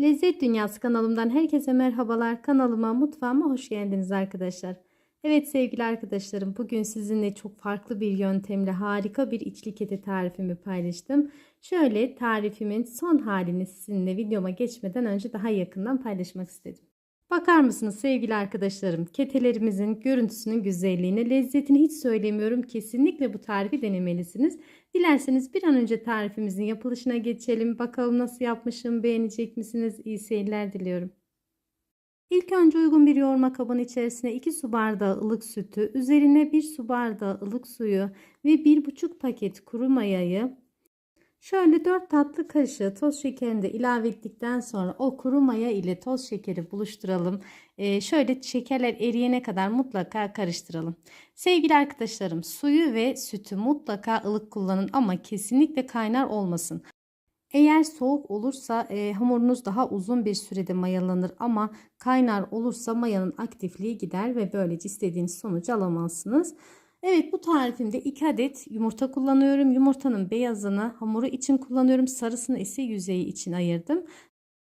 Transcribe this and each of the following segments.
Lezzet Dünyası kanalımdan herkese merhabalar. Kanalıma, mutfağıma hoş geldiniz arkadaşlar. Evet sevgili arkadaşlarım, bugün sizinle çok farklı bir yöntemle harika bir içli kete tarifimi paylaştım. Şöyle tarifimin son halini sizinle videoma geçmeden önce daha yakından paylaşmak istedim. Bakar mısınız sevgili arkadaşlarım? Ketelerimizin görüntüsünün güzelliğine, lezzetini hiç söylemiyorum. Kesinlikle bu tarifi denemelisiniz. Dilerseniz bir an önce tarifimizin yapılışına geçelim. Bakalım nasıl yapmışım, beğenecek misiniz? İyi seyirler diliyorum. İlk önce uygun bir yoğurma kabının içerisine 2 su bardağı ılık sütü, üzerine 1 su bardağı ılık suyu ve 1,5 paket kuru mayayı Şöyle 4 tatlı kaşığı toz şekerini de ilave ettikten sonra o kuru maya ile toz şekeri buluşturalım. Ee, şöyle şekerler eriyene kadar mutlaka karıştıralım. Sevgili arkadaşlarım suyu ve sütü mutlaka ılık kullanın ama kesinlikle kaynar olmasın. Eğer soğuk olursa e, hamurunuz daha uzun bir sürede mayalanır ama kaynar olursa mayanın aktifliği gider ve böylece istediğiniz sonucu alamazsınız. Evet bu tarifimde 2 adet yumurta kullanıyorum. Yumurtanın beyazını hamuru için kullanıyorum. Sarısını ise yüzeyi için ayırdım.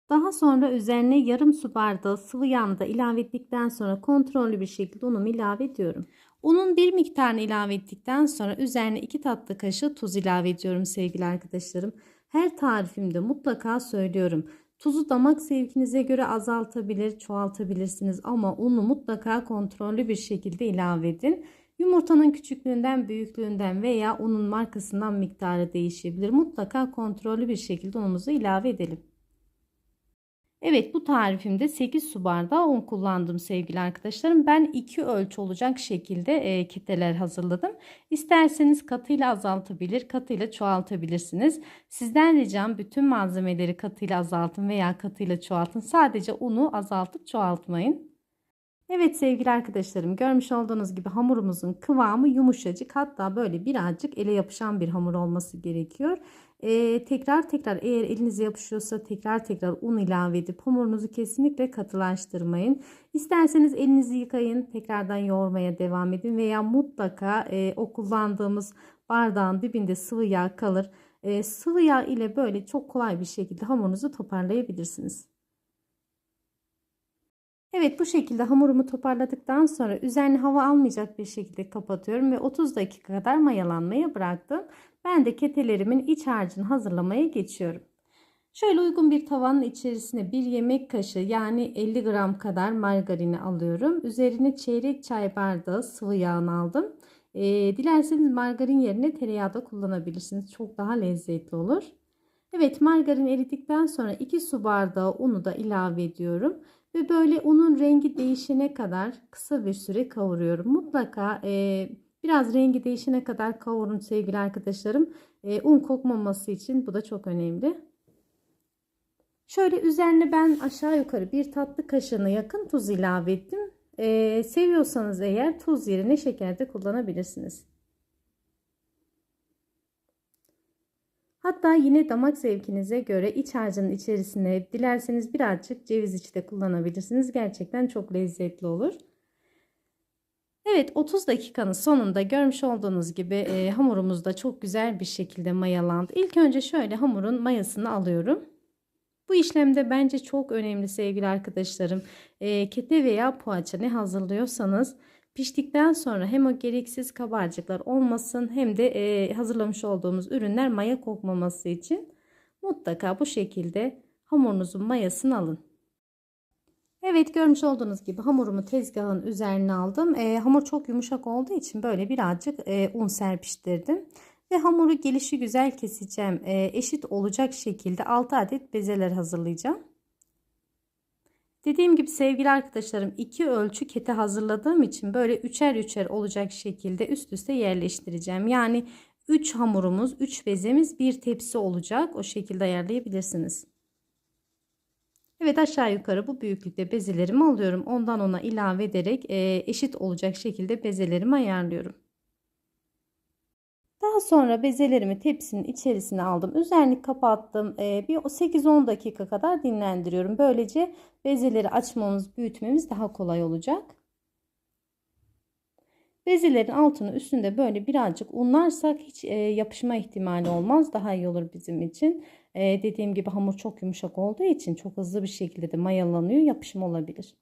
Daha sonra üzerine yarım su bardağı sıvı yağını da ilave ettikten sonra kontrollü bir şekilde unumu ilave ediyorum. Unun bir miktarını ilave ettikten sonra üzerine 2 tatlı kaşığı tuz ilave ediyorum sevgili arkadaşlarım. Her tarifimde mutlaka söylüyorum. Tuzu damak zevkinize göre azaltabilir, çoğaltabilirsiniz ama unu mutlaka kontrollü bir şekilde ilave edin. Yumurtanın küçüklüğünden, büyüklüğünden veya unun markasından miktarı değişebilir. Mutlaka kontrollü bir şekilde unumuzu ilave edelim. Evet bu tarifimde 8 su bardağı un kullandım sevgili arkadaşlarım. Ben 2 ölçü olacak şekilde e, kitleler hazırladım. İsterseniz katıyla azaltabilir, katıyla çoğaltabilirsiniz. Sizden ricam bütün malzemeleri katıyla azaltın veya katıyla çoğaltın. Sadece unu azaltıp çoğaltmayın. Evet sevgili arkadaşlarım görmüş olduğunuz gibi hamurumuzun kıvamı yumuşacık hatta böyle birazcık ele yapışan bir hamur olması gerekiyor. Ee, tekrar tekrar eğer elinize yapışıyorsa tekrar tekrar un ilave edip hamurunuzu kesinlikle katılaştırmayın. İsterseniz elinizi yıkayın tekrardan yoğurmaya devam edin veya mutlaka e, o kullandığımız bardağın dibinde sıvı yağ kalır. E, sıvı yağ ile böyle çok kolay bir şekilde hamurunuzu toparlayabilirsiniz. Evet bu şekilde hamurumu toparladıktan sonra üzerine hava almayacak bir şekilde kapatıyorum ve 30 dakika kadar mayalanmaya bıraktım. Ben de ketelerimin iç harcını hazırlamaya geçiyorum. Şöyle uygun bir tavanın içerisine bir yemek kaşığı yani 50 gram kadar margarini alıyorum. Üzerine çeyrek çay bardağı sıvı yağını aldım. Ee, dilerseniz margarin yerine tereyağı da kullanabilirsiniz. Çok daha lezzetli olur. Evet margarin eridikten sonra 2 su bardağı unu da ilave ediyorum. Ve böyle unun rengi değişene kadar kısa bir süre kavuruyorum. Mutlaka e, biraz rengi değişene kadar kavurun sevgili arkadaşlarım. E, un kokmaması için bu da çok önemli. Şöyle üzerine ben aşağı yukarı bir tatlı kaşığına yakın tuz ilave ettim. E, seviyorsanız eğer tuz yerine şeker de kullanabilirsiniz. Hatta yine damak zevkinize göre iç harcının içerisine dilerseniz birazcık ceviz içi de kullanabilirsiniz. Gerçekten çok lezzetli olur. Evet 30 dakikanın sonunda görmüş olduğunuz gibi e, hamurumuz da çok güzel bir şekilde mayalandı. İlk önce şöyle hamurun mayasını alıyorum. Bu işlemde bence çok önemli sevgili arkadaşlarım. E, kete veya poğaça ne hazırlıyorsanız Piştikten sonra hem o gereksiz kabarcıklar olmasın hem de e, hazırlamış olduğumuz ürünler maya kokmaması için mutlaka bu şekilde hamurunuzun mayasını alın. Evet görmüş olduğunuz gibi hamurumu tezgahın üzerine aldım. E, hamur çok yumuşak olduğu için böyle birazcık e, un serpiştirdim. Ve hamuru gelişi güzel keseceğim. E, eşit olacak şekilde 6 adet bezeler hazırlayacağım. Dediğim gibi sevgili arkadaşlarım iki ölçü kete hazırladığım için böyle üçer üçer olacak şekilde üst üste yerleştireceğim. Yani 3 hamurumuz 3 bezemiz bir tepsi olacak. O şekilde ayarlayabilirsiniz. Evet aşağı yukarı bu büyüklükte bezelerimi alıyorum. Ondan ona ilave ederek eşit olacak şekilde bezelerimi ayarlıyorum. Daha sonra bezelerimi tepsinin içerisine aldım. Üzerini kapattım. Ee, bir 8-10 dakika kadar dinlendiriyorum. Böylece bezeleri açmamız, büyütmemiz daha kolay olacak. Bezelerin altını üstünde böyle birazcık unlarsak hiç e, yapışma ihtimali olmaz. Daha iyi olur bizim için. Ee, dediğim gibi hamur çok yumuşak olduğu için çok hızlı bir şekilde de mayalanıyor. Yapışım olabilir.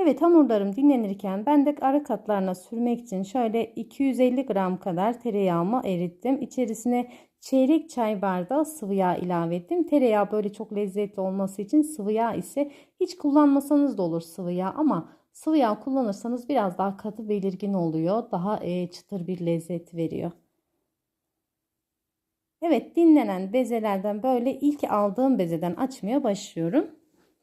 Evet hamurlarım dinlenirken ben de ara katlarına sürmek için şöyle 250 gram kadar tereyağımı erittim. İçerisine çeyrek çay bardağı sıvı yağ ilave ettim. Tereyağı böyle çok lezzetli olması için sıvı yağ ise hiç kullanmasanız da olur sıvı yağ ama sıvı yağ kullanırsanız biraz daha katı belirgin oluyor. Daha e, çıtır bir lezzet veriyor. Evet dinlenen bezelerden böyle ilk aldığım bezeden açmaya başlıyorum.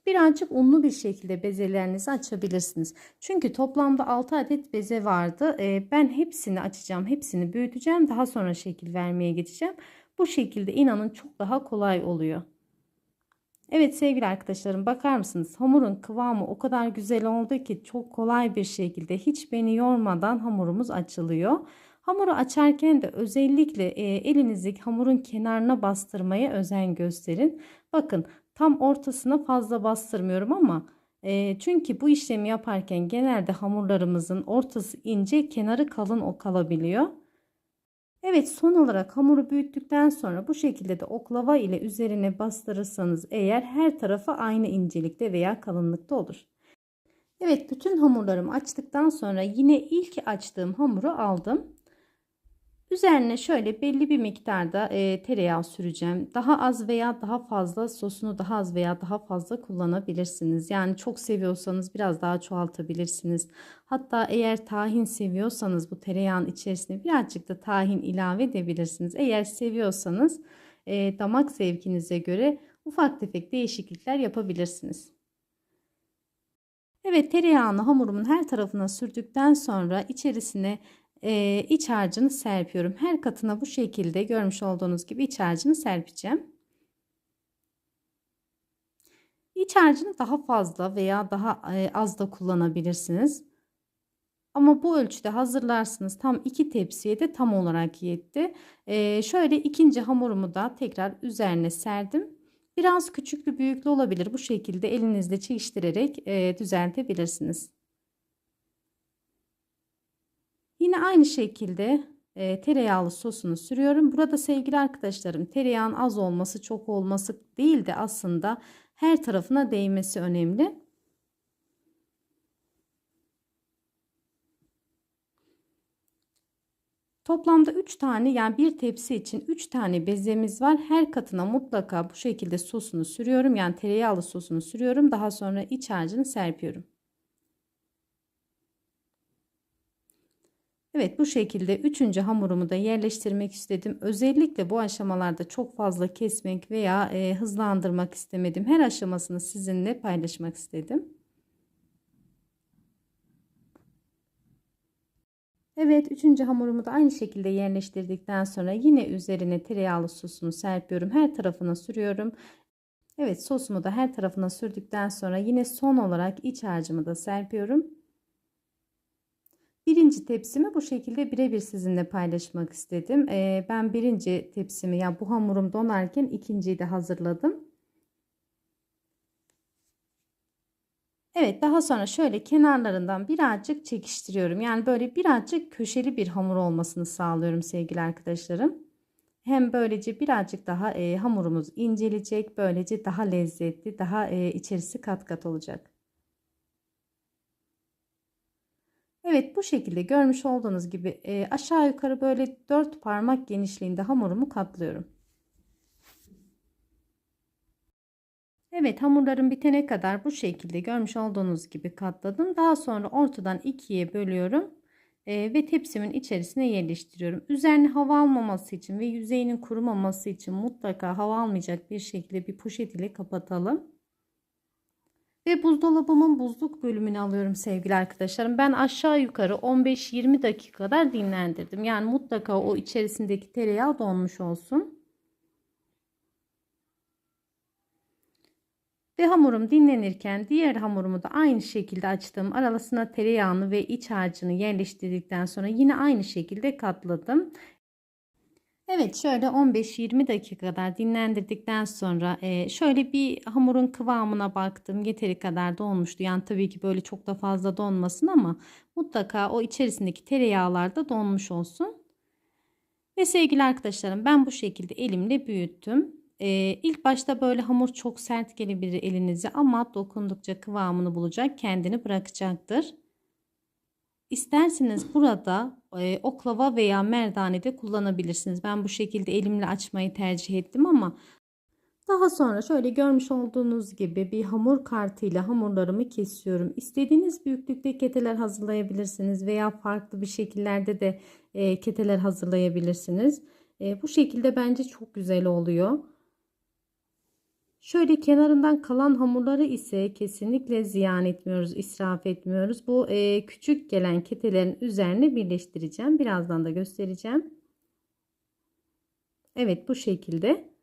Birazcık unlu bir şekilde bezelerinizi açabilirsiniz. Çünkü toplamda 6 adet beze vardı. Ee, ben hepsini açacağım. Hepsini büyüteceğim. Daha sonra şekil vermeye geçeceğim. Bu şekilde inanın çok daha kolay oluyor. Evet sevgili arkadaşlarım bakar mısınız? Hamurun kıvamı o kadar güzel oldu ki çok kolay bir şekilde hiç beni yormadan hamurumuz açılıyor. Hamuru açarken de özellikle e, hamurun kenarına bastırmaya özen gösterin. Bakın tam ortasına fazla bastırmıyorum ama e, çünkü bu işlemi yaparken genelde hamurlarımızın ortası ince kenarı kalın o kalabiliyor. Evet son olarak hamuru büyüttükten sonra bu şekilde de oklava ile üzerine bastırırsanız eğer her tarafı aynı incelikte veya kalınlıkta olur. Evet bütün hamurlarımı açtıktan sonra yine ilk açtığım hamuru aldım. Üzerine şöyle belli bir miktarda e, tereyağı süreceğim. Daha az veya daha fazla sosunu daha az veya daha fazla kullanabilirsiniz. Yani çok seviyorsanız biraz daha çoğaltabilirsiniz. Hatta eğer tahin seviyorsanız bu tereyağın içerisine birazcık da tahin ilave edebilirsiniz. Eğer seviyorsanız e, damak zevkinize göre ufak tefek değişiklikler yapabilirsiniz. Evet tereyağını hamurumun her tarafına sürdükten sonra içerisine e, iç harcını serpiyorum. Her katına bu şekilde görmüş olduğunuz gibi iç harcını serpeceğim. İç harcını daha fazla veya daha e, az da kullanabilirsiniz. Ama bu ölçüde hazırlarsınız. Tam iki tepsiye de tam olarak yetti. E, şöyle ikinci hamurumu da tekrar üzerine serdim. Biraz küçüklü büyüklü olabilir. Bu şekilde elinizle çekiştirerek e, düzeltebilirsiniz. Yine aynı şekilde e, tereyağlı sosunu sürüyorum. Burada sevgili arkadaşlarım tereyağın az olması çok olması değil de aslında her tarafına değmesi önemli. Toplamda 3 tane yani bir tepsi için 3 tane bezemiz var. Her katına mutlaka bu şekilde sosunu sürüyorum. Yani tereyağlı sosunu sürüyorum. Daha sonra iç harcını serpiyorum. Evet bu şekilde üçüncü hamurumu da yerleştirmek istedim. Özellikle bu aşamalarda çok fazla kesmek veya e, hızlandırmak istemedim. Her aşamasını sizinle paylaşmak istedim. Evet üçüncü hamurumu da aynı şekilde yerleştirdikten sonra yine üzerine tereyağlı sosunu serpiyorum. Her tarafına sürüyorum. Evet sosumu da her tarafına sürdükten sonra yine son olarak iç harcımı da serpiyorum. Birinci tepsimi bu şekilde birebir sizinle paylaşmak istedim. Ee, ben birinci tepsimi yani bu hamurum donarken ikinciyi de hazırladım. Evet daha sonra şöyle kenarlarından birazcık çekiştiriyorum. Yani böyle birazcık köşeli bir hamur olmasını sağlıyorum sevgili arkadaşlarım. Hem böylece birazcık daha e, hamurumuz incelecek. Böylece daha lezzetli, daha e, içerisi kat kat olacak. Evet bu şekilde görmüş olduğunuz gibi e, aşağı yukarı böyle 4 parmak genişliğinde hamurumu katlıyorum. Evet hamurlarım bitene kadar bu şekilde görmüş olduğunuz gibi katladım. Daha sonra ortadan ikiye bölüyorum e, ve tepsimin içerisine yerleştiriyorum. Üzerine hava almaması için ve yüzeyinin kurumaması için mutlaka hava almayacak bir şekilde bir poşet ile kapatalım. Ve buzdolabımın buzluk bölümünü alıyorum sevgili arkadaşlarım. Ben aşağı yukarı 15-20 dakika kadar dinlendirdim. Yani mutlaka o içerisindeki tereyağı donmuş olsun. Ve hamurum dinlenirken diğer hamurumu da aynı şekilde açtım. Arasına tereyağını ve iç harcını yerleştirdikten sonra yine aynı şekilde katladım. Evet şöyle 15-20 dakika kadar dinlendirdikten sonra e, şöyle bir hamurun kıvamına baktım. Yeteri kadar donmuştu. Yani tabii ki böyle çok da fazla donmasın ama mutlaka o içerisindeki tereyağlar da donmuş olsun. Ve sevgili arkadaşlarım ben bu şekilde elimle büyüttüm. Ee, ilk başta böyle hamur çok sert gelebilir elinize ama dokundukça kıvamını bulacak kendini bırakacaktır. İsterseniz burada e, oklava veya merdane de kullanabilirsiniz. Ben bu şekilde elimle açmayı tercih ettim ama daha sonra şöyle görmüş olduğunuz gibi bir hamur kartıyla hamurlarımı kesiyorum. İstediğiniz büyüklükte keteler hazırlayabilirsiniz veya farklı bir şekillerde de e, keteler hazırlayabilirsiniz. E, bu şekilde bence çok güzel oluyor. Şöyle kenarından kalan hamurları ise kesinlikle ziyan etmiyoruz, israf etmiyoruz. Bu e, küçük gelen ketelerin üzerine birleştireceğim. Birazdan da göstereceğim. Evet bu şekilde.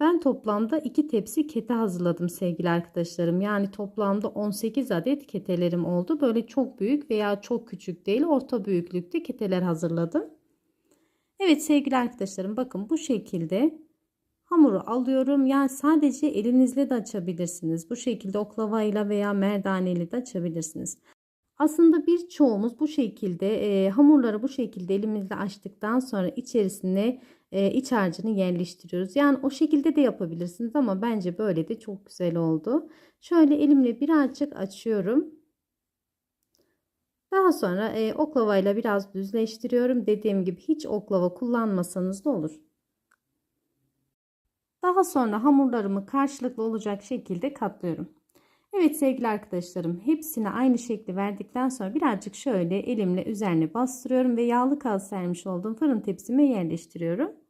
Ben toplamda 2 tepsi kete hazırladım sevgili arkadaşlarım. Yani toplamda 18 adet ketelerim oldu. Böyle çok büyük veya çok küçük değil orta büyüklükte keteler hazırladım. Evet sevgili arkadaşlarım bakın bu şekilde hamuru alıyorum. Yani sadece elinizle de açabilirsiniz. Bu şekilde oklavayla veya merdaneyle de açabilirsiniz. Aslında birçoğumuz bu şekilde e, hamurları bu şekilde elimizle açtıktan sonra içerisine e, iç harcını yerleştiriyoruz. Yani o şekilde de yapabilirsiniz ama bence böyle de çok güzel oldu. Şöyle elimle birazcık açıyorum. Daha sonra e, oklavayla biraz düzleştiriyorum. Dediğim gibi hiç oklava kullanmasanız da olur. Daha sonra hamurlarımı karşılıklı olacak şekilde katlıyorum. Evet sevgili arkadaşlarım hepsine aynı şekli verdikten sonra birazcık şöyle elimle üzerine bastırıyorum ve yağlı kağıt sermiş olduğum fırın tepsime yerleştiriyorum.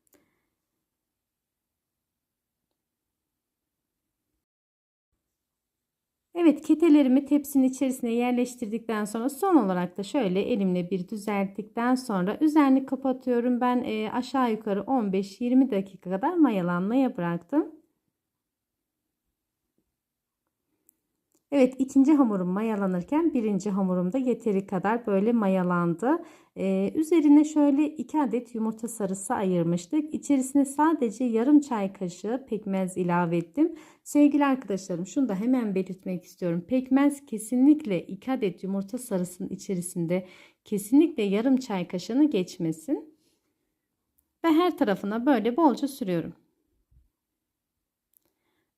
Evet ketelerimi tepsinin içerisine yerleştirdikten sonra son olarak da şöyle elimle bir düzelttikten sonra üzerini kapatıyorum. Ben aşağı yukarı 15-20 dakika kadar mayalanmaya bıraktım. Evet ikinci hamurum mayalanırken birinci hamurum da yeteri kadar böyle mayalandı. Ee, üzerine şöyle 2 adet yumurta sarısı ayırmıştık. İçerisine sadece yarım çay kaşığı pekmez ilave ettim. Sevgili arkadaşlarım şunu da hemen belirtmek istiyorum. Pekmez kesinlikle 2 adet yumurta sarısının içerisinde kesinlikle yarım çay kaşığını geçmesin. Ve her tarafına böyle bolca sürüyorum.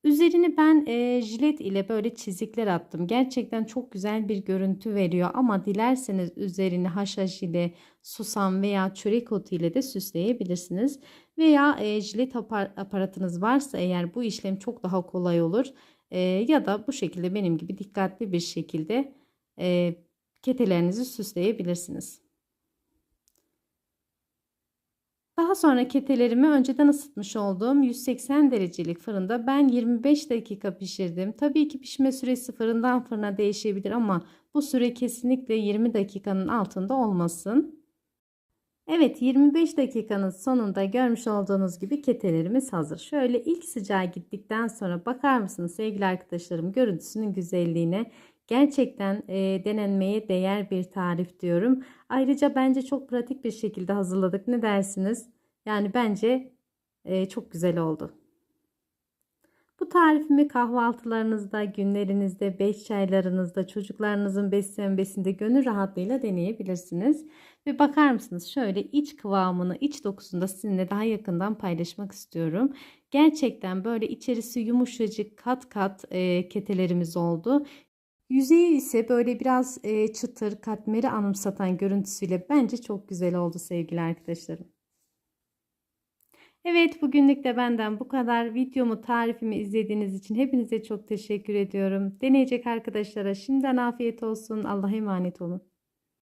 Üzerini ben e, jilet ile böyle çizikler attım. Gerçekten çok güzel bir görüntü veriyor ama dilerseniz üzerini haşhaş ile susam veya çörek otu ile de süsleyebilirsiniz. Veya e, jilet apar aparatınız varsa eğer bu işlem çok daha kolay olur. E, ya da bu şekilde benim gibi dikkatli bir şekilde e, ketelerinizi süsleyebilirsiniz. Daha sonra ketelerimi önceden ısıtmış olduğum 180 derecelik fırında ben 25 dakika pişirdim. Tabii ki pişme süresi fırından fırına değişebilir ama bu süre kesinlikle 20 dakikanın altında olmasın. Evet 25 dakikanın sonunda görmüş olduğunuz gibi ketelerimiz hazır. Şöyle ilk sıcağı gittikten sonra bakar mısınız sevgili arkadaşlarım görüntüsünün güzelliğine. Gerçekten e, denenmeye değer bir tarif diyorum. Ayrıca bence çok pratik bir şekilde hazırladık. Ne dersiniz? Yani bence e, çok güzel oldu. Bu tarifimi kahvaltılarınızda, günlerinizde, beş çaylarınızda, çocuklarınızın beslenmesinde gönül rahatlığıyla deneyebilirsiniz. Ve bakar mısınız şöyle iç kıvamını, iç dokusunu da sizinle daha yakından paylaşmak istiyorum. Gerçekten böyle içerisi yumuşacık kat kat e, ketelerimiz oldu. Yüzeyi ise böyle biraz e, çıtır, katmeri anımsatan görüntüsüyle bence çok güzel oldu sevgili arkadaşlarım. Evet bugünlük de benden bu kadar. Videomu tarifimi izlediğiniz için hepinize çok teşekkür ediyorum. Deneyecek arkadaşlara şimdiden afiyet olsun. Allah'a emanet olun.